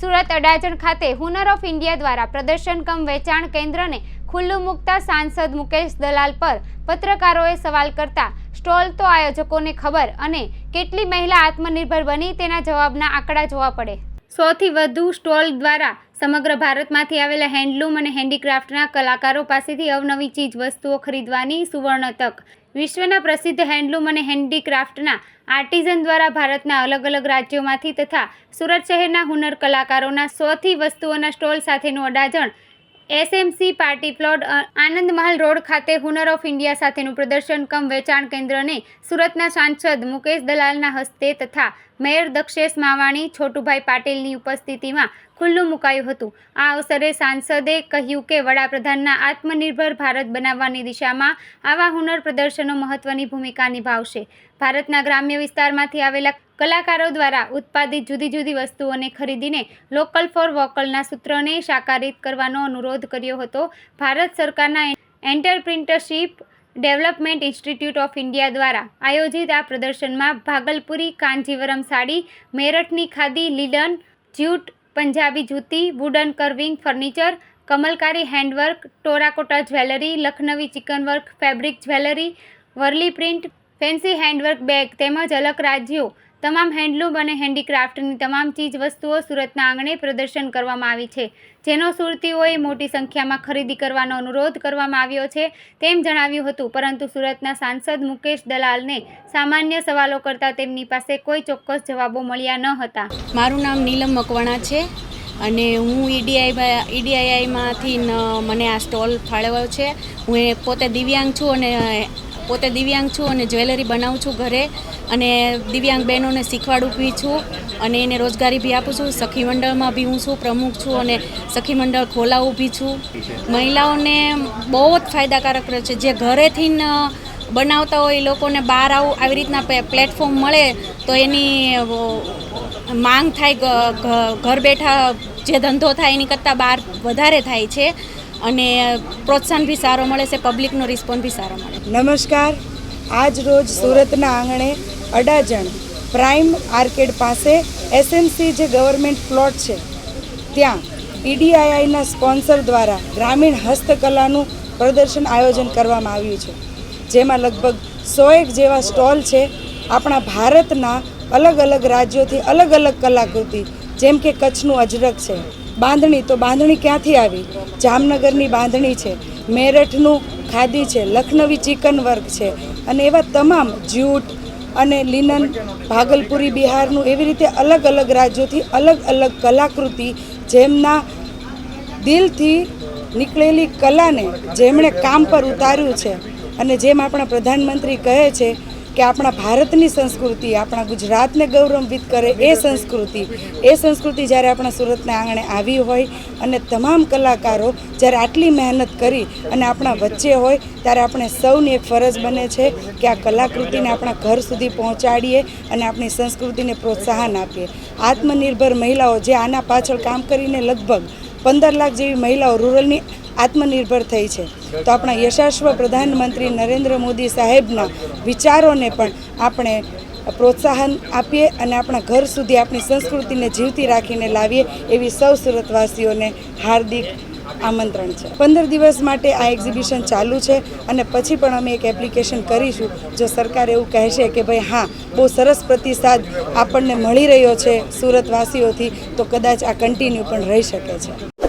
સુરત અડાજણ ખાતે હુનર of India દ્વારા પ્રદર્શન કમ વેચાણ કેન્દ્રને ખુલ્લું મૂકતા સાંસદ મુકેશ દલાલ પર પત્રકારોએ સવાલ કરતા સ્ટોલ તો આયોજકોને ખબર અને કેટલી મહિલા આત્મનિર્ભર બની તેના જવાબના આંકડા જોવા પડે. સૌથી વધુ સ્ટોલ દ્વારા સમગ્ર ભારતમાંથી આવેલા હેન્ડલૂમ અને હેન્ડીક્રાફ્ટના કલાકારો પાસેથી અવનવી ચીજ વસ્તુઓ ખરીદવાની સુવર્ણ તક. વિશ્વના પ્રસિદ્ધ હેન્ડલૂમ અને હેન્ડીક્રાફ્ટના આર્ટિઝન દ્વારા ભારતના અલગ અલગ રાજ્યોમાંથી તથા સુરત શહેરના હુનર કલાકારોના સોથી વસ્તુઓના સ્ટોલ સાથેનું Adajan SMC party plot Anand Mahal road ખાતે હુનર ઓફ ઇન્ડિયા સાથેનું પ્રદર્શન, કમ વેચાણ કેન્દ્રને સુરતના સાંસદ મુકેશ દલાલના હસ્તે તથા મેયર દક્ષેશ માવાણી, છોટુભાઈ પાટીલની ઉપસ્થિતિમાં ખુલ્લું મુકાયું હતું. આ અવસરે સાંસદે કહ્યું કે વડાપ્રધાનના આત્મનિર્ભર ભારત બનાવવાની દિશામાં આવા હુનર પ્રદર્શનો મહત્વની ભૂમિકા નિભાવશે. ભારતના ગ્રામ્ય વિસ્તારમાંથી આવેલા કલાકારો દ્વારા ઉત્પાદિત જુદી જુદી વસ્તુઓને ખરીદીને લોકલ ફોર વોકલના સૂત્રને સાકારિત કરવાનો અનુરોધ કર્યો હતો. ભારત સરકારના entrepreneurship development institute of India દ્વારા આયોજિત આ પ્રદર્શનમાં Bhagalpuri, Kanjivaram sari, મેરઠની khadi linen jute, Punjabi jutti wooden carving furniture કમલકારી handwork terracotta jewellery, Lucknowi chikan work fabric jewellery, Warli print fancy handwork bag તેમજ અલગ રાજ્યો, તમામ હેન્ડલૂમ અને હેન્ડીક્રાફ્ટની તમામ ચીજ વસ્તુઓ સુરતના આંગણે પ્રદર્શન કરવામાં આવી છે, જેનો સુરતીઓએ મોટી સંખ્યામાં ખરીદી કરવાનો અનુરોધ કરવામાં આવ્યો છે તેમ જણાવ્યું હતું, પરંતુ સુરતના સાંસદ મુકેશ દલાલને સામાન્ય સવાલો કરતાં તેમની પાસે કોઈ ચોક્કસ જવાબો મળ્યા ન હતા. મારું નામ નીલમ મકવાણા છે અને હું ઈડીઆઈ ઈડીઆઈઆઈમાંથી મને આ સ્ટોલ ફાળવ્યો છે. હું પોતે દિવ્યાંગ છું અને પોતે દિવ્યાંગ છું અને જ્વેલરી બનાવું છું ઘરે અને દિવ્યાંગ બહેનોને શીખવાડું બી છું અને એને રોજગારી બી આપું છું. સખી મંડળમાં બી હું છું, પ્રમુખ છું અને સખી મંડળ ખોલાવું બી છું. મહિલાઓને બહુ જ ફાયદાકારક રહે છે. જે ઘરેથી બનાવતા હોય એ લોકોને બહાર આવું આવી રીતના પ્લેટફોર્મ મળે તો એની માંગ થાય ઘર બેઠા જે ધંધો થાય એની કરતાં બહાર વધારે થાય છે. અને પ્રોત્સાહન બી સારો મળે છે પબ્લિકનો રિસ્પોન્સ બી સારો મળે નમસ્કાર. આજ રોજ સુરતના આંગણે અડાજણ પ્રાઇમ આર્કેડ પાસે એસએમસી જે ગવર્મેન્ટ પ્લોટ છે, ત્યાં ઈડીઆઈઆઈના સ્પોન્સર દ્વારા ગ્રામીણ હસ્તકલાનું પ્રદર્શન આયોજન કરવામાં આવ્યું છે. જેમાં લગભગ સોએક જેવા સ્ટોલ છે, આપણા ભારતના અલગ અલગ રાજ્યોથી અલગ અલગ કલાકૃતિ, જેમ કે કચ્છનું અજરક છે. બાંધણી, તો બાંધણી ક્યાંથી આવી? જામનગરની બાંધણી છે, મેરઠનું ખાદી છે, લખનવી ચિકન વર્ક છે, અને એવા તમામ જ્યુટ અને લિનન, ભાગલપુરી, બિહારનું એવી રીતે અલગ અલગ રાજ્યોથી અલગ અલગ કલાકૃતિ જેમના દિલથી નીકળેલી કલાને જેમણે કામ પર ઉતાર્યું છે. અને જેમ આપણા પ્રધાનમંત્રી કહે છે કે આપણા ભારતની સંસ્કૃતિ, આપણા ગુજરાતને ગૌરવાન્વિત કરે એ સંસ્કૃતિ. એ સંસ્કૃતિ જ્યારે આપણા સુરતના આંગણે આવી હોય અને તમામ કલાકારો જ્યારે આટલી મહેનત કરી અને આપણા વચ્ચે હોય, ત્યારે આપણે સૌની એક ફરજ બને છે કે આ કલાકૃતિને આપણા ઘર સુધી પહોંચાડીએ અને આપણી સંસ્કૃતિને પ્રોત્સાહન આપીએ. આત્મનિર્ભર મહિલાઓ જે આના પાછળ કામ કરીને લગભગ પંદર લાખ જેવી મહિલાઓ રૂરલની આત્મનિર્ભર થઈ છે. તો આપણા યશાશ્વ પ્રધાનમંત્રી નરેન્દ્ર મોદી સાહેબના વિચારોને પણ આપણે પ્રોત્સાહન આપીએ અને આપણા ઘર સુધી આપણી સંસ્કૃતિને જીવતી રાખીને લાવીએ એવી સૌ સુરતવાસીઓને હાર્દિક આમંત્રણ છે. પંદર દિવસ માટે આ એક્ઝિબિશન ચાલુ છે અને પછી પણ અમે એક એપ્લિકેશન કરીશું. જો સરકાર એવું કહેશે કે ભાઈ હા, બહુ સરસ પ્રતિસાદ આપણને મળી રહ્યો છે સુરતવાસીઓથી, તો કદાચ આ કન્ટિન્યુ પણ રહી શકે છે.